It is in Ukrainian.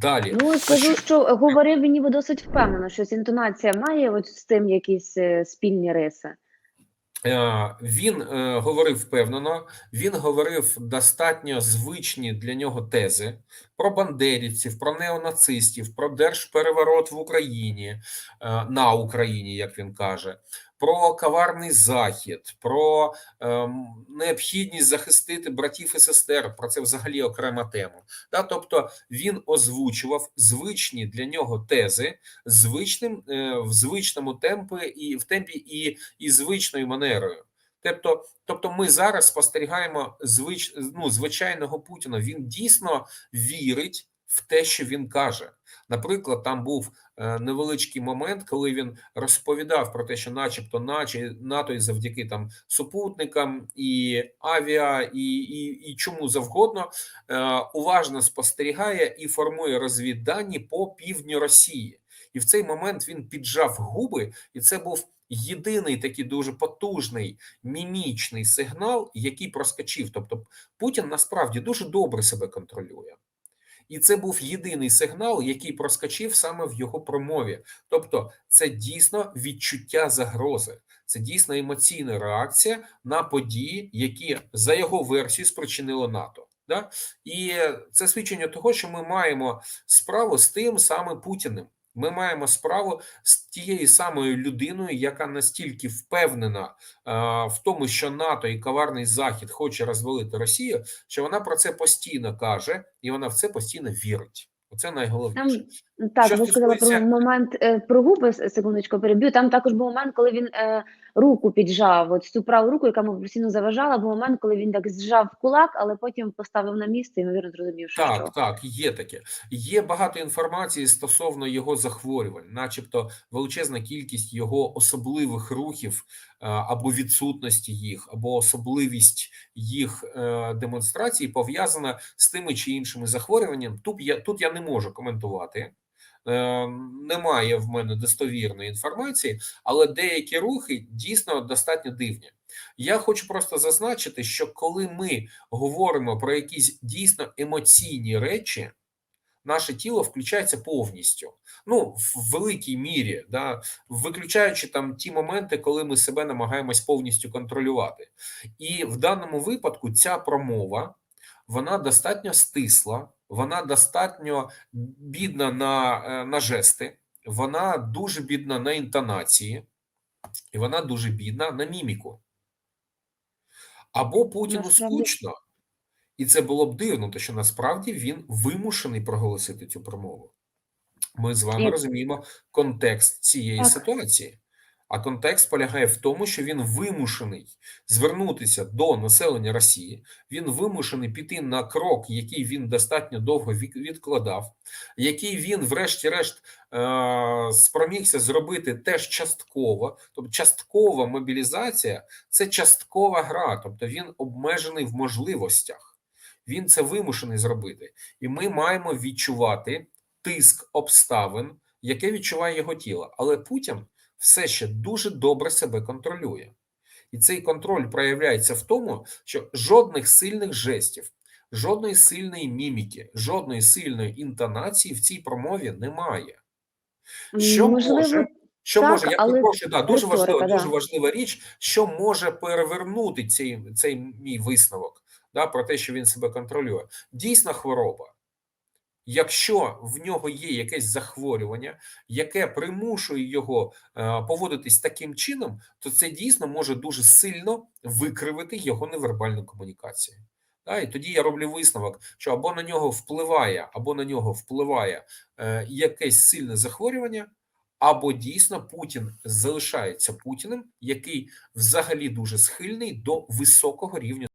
Далі. Ну, скажу, що говорив він ніби досить впевнено, що інтонація має от з тим якісь е, спільні риси. Е, Він е, говорив впевнено, він говорив достатньо звичні для нього тези про бандерівців, про неонацистів, про держпереворот в Україні е, на Україні, як він каже, про коварний захід, про ем, необхідність захистити братів і сестер. Про це взагалі окрема тема. Да? Тобто він озвучував звичні для нього тези звичним е, в звичному темпі і в темпі і і звичною манерою. Тобто, тобто, ми зараз спостерігаємо звич, ну, звичайного Путіна. Він дійсно вірить в те, що він каже. Наприклад, там був е, невеличкий момент, коли він розповідав про те, що, начебто, наче НАТО і завдяки там супутникам і авіа, і, і, і чому завгодно е, уважно спостерігає і формує розвіддані по півдню Росії. І в цей момент він піджав губи, і це був єдиний такий дуже потужний мімічний сигнал, який проскочив. Тобто Путін насправді дуже добре себе контролює. І це був єдиний сигнал, який проскочив саме в його промові. Тобто, це дійсно відчуття загрози, це дійсно емоційна реакція на події, які за його версією спричинило НАТО. Да? І це свідчення того, що ми маємо справу з тим самим Путіним. Ми маємо справу з тією самою людиною, яка настільки впевнена е, в тому, що НАТО і коварний Захід хоче розвалити Росію, що вона про це постійно каже, і вона в це постійно вірить. Оце найголовніше. Так Що ви сказали про момент е, про губи, секундочку переб'ю. Там також був момент, коли він е, руку піджав, от цю праву руку, яка йому постійно заважала, був момент, коли він так зжав кулак, але потім поставив на місце і ймовірно зрозумів, що Так, що. так, є таке. Є багато інформації стосовно його захворювань, начебто величезна кількість його особливих рухів е, або відсутності їх, або особливість їх е, демонстрації пов'язана з тими чи іншими захворюваннями. Тут я тут я не можу коментувати. Е, Немає в мене достовірної інформації, але деякі рухи дійсно достатньо дивні. Я хочу просто зазначити, що коли ми говоримо про якісь дійсно емоційні речі, наше тіло включається повністю. Ну, в великій мірі, да, виключаючи там ті моменти, коли ми себе намагаємось повністю контролювати. І в даному випадку ця промова вона достатньо стисла, вона достатньо бідна на, е, на жести, вона дуже бідна на інтонації, і вона дуже бідна на міміку. Або Путіну скучно, і це було б дивно, тому що насправді він вимушений проголосити цю промову. Ми з вами І- розуміємо контекст цієї Так. ситуації. А контекст полягає в тому, що він вимушений звернутися до населення Росії. Він вимушений піти на крок, який він достатньо довго відкладав, який він, врешті-решт, е- спромігся зробити теж частково. Тобто, часткова мобілізація це часткова гра, тобто він обмежений в можливостях. Він це вимушений зробити, і ми маємо відчувати тиск обставин, яке відчуває його тіло. Але Путін все ще дуже добре себе контролює. І цей контроль проявляється в тому, що жодних сильних жестів, жодної сильної міміки, жодної сильної інтонації в цій промові немає. Що Можливо, може, що так, може, я але перепрошую, да, дуже важлива, да. дуже важлива річ, що може перевернути цей, цей мій висновок да, про те, що він себе контролює. Дійсна хвороба. Якщо в нього є якесь захворювання, яке примушує його е, поводитись таким чином, то це дійсно може дуже сильно викривити його невербальну комунікацію. І тоді я роблю висновок, що або на нього впливає, або на нього впливає е, якесь сильне захворювання, або дійсно Путін залишається Путіним, який взагалі дуже схильний до високого рівня.